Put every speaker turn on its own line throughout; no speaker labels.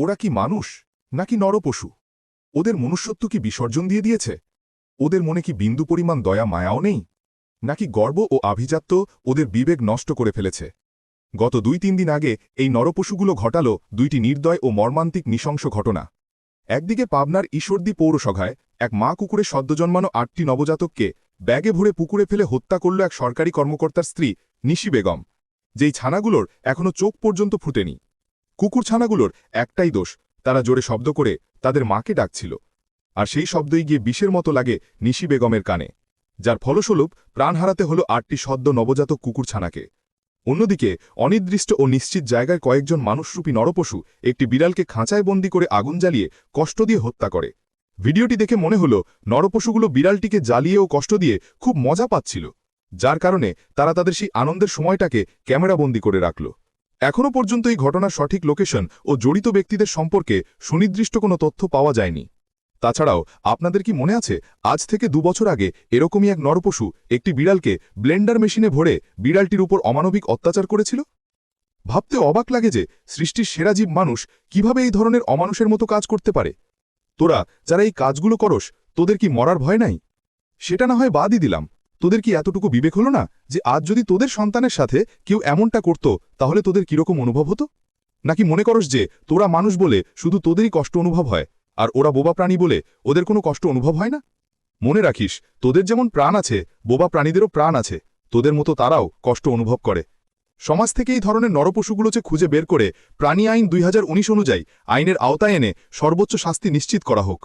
ওরা কি মানুষ, নাকি নরপশু? ওদের মনুষ্যত্ব কি বিসর্জন দিয়ে দিয়েছে? ওদের মনে কি বিন্দু পরিমাণ দয়া, মায়াও নেই? নাকি গর্ব ও আভিজাত্য ওদের বিবেক নষ্ট করে ফেলেছে? গত দুই তিন দিন আগে এই নরপশুগুলো ঘটাল দুইটি নির্দয় ও মর্মান্তিক নৃশংস ঘটনা। একদিকে পাবনার ঈশ্বরদী পৌরসভায় এক মা কুকুরে সদ্যজন্মানো আটটি নবজাতককে ব্যাগে ভরে পুকুরে ফেলে হত্যা করল এক সরকারি কর্মকর্তার স্ত্রী নিশি বেগম, যেই ছানাগুলোর এখনও চোখ পর্যন্ত ফুটেনি। কুকুর ছানাগুলোর একটাই দোষ, তারা জোরে শব্দ করে তাদের মাকে ডাকছিল। আর সেই শব্দই গিয়ে বিষের মতো লাগে নিশি বেগমের কানে, যার ফলস্বরূপ প্রাণ হারাতে হল আটটি সদ্য নবজাতক কুকুর ছানাকে। অন্যদিকে অনির্দিষ্ট ও নিশ্চিত জায়গায় কয়েকজন মানুষরূপী নরপশু একটি বিড়ালকে খাঁচায় বন্দি করে আগুন জ্বালিয়ে কষ্ট দিয়ে হত্যা করে। ভিডিওটি দেখে মনে হল নরপশুগুলো বিড়ালটিকে জ্বালিয়ে ও কষ্ট দিয়ে খুব মজা পাচ্ছিল, যার কারণে তারা তাদের সেই আনন্দের সময়টাকে ক্যামেরাবন্দি করে রাখল। এখনও পর্যন্ত এই ঘটনার সঠিক লোকেশন ও জড়িত ব্যক্তিদের সম্পর্কে সুনির্দিষ্ট কোনো তথ্য পাওয়া যায়নি। তাছাড়াও, আপনাদের কি মনে আছে, আজ থেকে দুবছর আগে এরকমই এক নরপশু একটি বিড়ালকে ব্লেন্ডার মেশিনে ভরে বিড়ালটির উপর অমানবিক অত্যাচার করেছিল? ভাবতে অবাক লাগে যে সৃষ্টির সেরা জীব মানুষ কীভাবে এই ধরনের অমানুষের মতো কাজ করতে পারে? তোরা, যারা এই কাজগুলো করস, তোদের কি মরার ভয় নাই? সেটা না হয় বাদই দিলাম। তোদের কি এতটুকু বিবেক হলো না যে আজ যদি তোদের সন্তানের সাথে কেউ এমনটা করত, তাহলে তোদের কীরকম অনুভব হতো? নাকি মনে করস যে তোরা মানুষ বলে শুধু তোদেরই কষ্ট অনুভব হয়, আর ওরা বোবা প্রাণী বলে ওদের কোনো কষ্ট অনুভব হয় না? মনে রাখিস, তোদের যেমন প্রাণ আছে, বোবা প্রাণীদেরও প্রাণ আছে, তোদের মতো তারাও কষ্ট অনুভব করে। সমাজ থেকে এই ধরনের নরপশুগুলো যে খুঁজে বের করে, প্রাণী আইন দুই হাজার উনিশ অনুযায়ী আইনের আওতায় এনে সর্বোচ্চ শাস্তি নিশ্চিত করা হোক।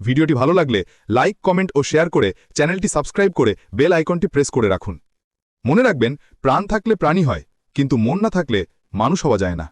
ভিডিওটি ভালো লাগলে লাইক, কমেন্ট ও শেয়ার করে চ্যানেলটি সাবস্ক্রাইব করে বেল আইকনটি প্রেস করে রাখুন। মনে রাখবেন, প্রাণ থাকলে প্রাণী হয়, কিন্তু মন না থাকলে মানুষ হওয়া যায় না।